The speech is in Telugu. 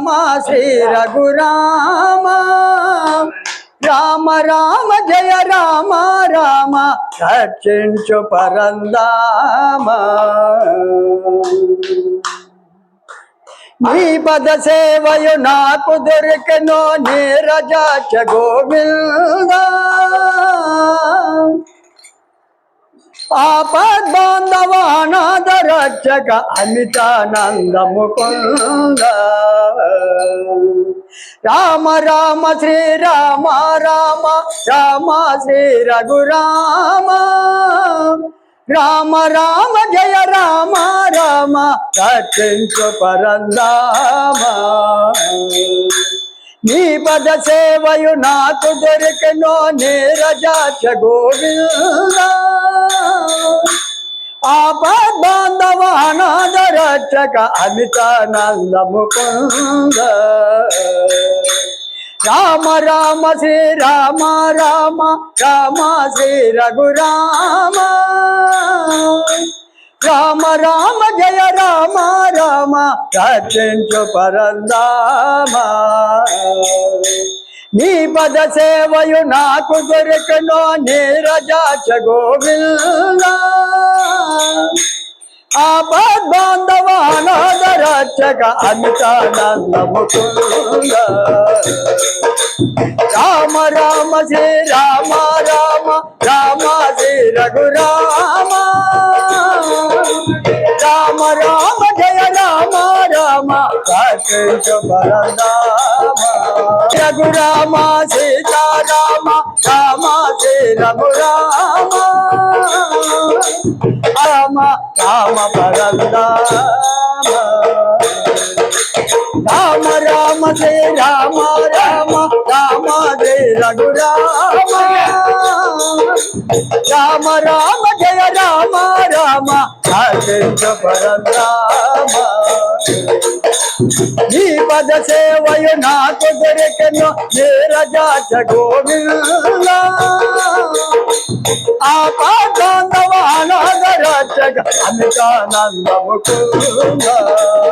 మా శ్రీ రఘురామ. రామ రామ జయ రామ రామ రక్షించు పరందామ. నీ పద సేవయు నాకు దొరికెను నీరజాచ గోవిందా. ఆపద్బాంధవానాద అమితానందము కొంద రామ రామ శ్రీ రామ రామ రామ శ్రీ రఘురామ. రామ రామ జయ రామ రామ రక్షించు పరందామ నీ పద సేవయు నాకు దొరికెను నీరజాచ గోవిందా. రక్షక అమితానందము పొంద రామ రామ శ్రీ రామ రామ రామ శ్రీ రఘురామ. రామ రామ జయ రామ రామ రక్షించు పరందామ నీ పద సేవయు నాకు దొరికను నీ నీరజాచ గోవింద. ఆపద్బాంధవానాద రక్షక అమితానంద రామ రామ జే రామ రామ రామ జే రఘురామ రామ. రామ జయ రామ రామ రక్షించు పరదామ. రఘురామ సీతారామ రామ శ్రీ రఘురామ రామ రామ పరందామ రామ రామ శ్రీ రామ రామ రామ శ్రీ రఘురామ రామ. రామ జయ రామ రామ రక్షించ పరంరామ నీ పద సేవయు నాకు దొరికెను నీరజాచ ఆ ఆపాదానవానాద 내가 아메가 난 나올 뿐가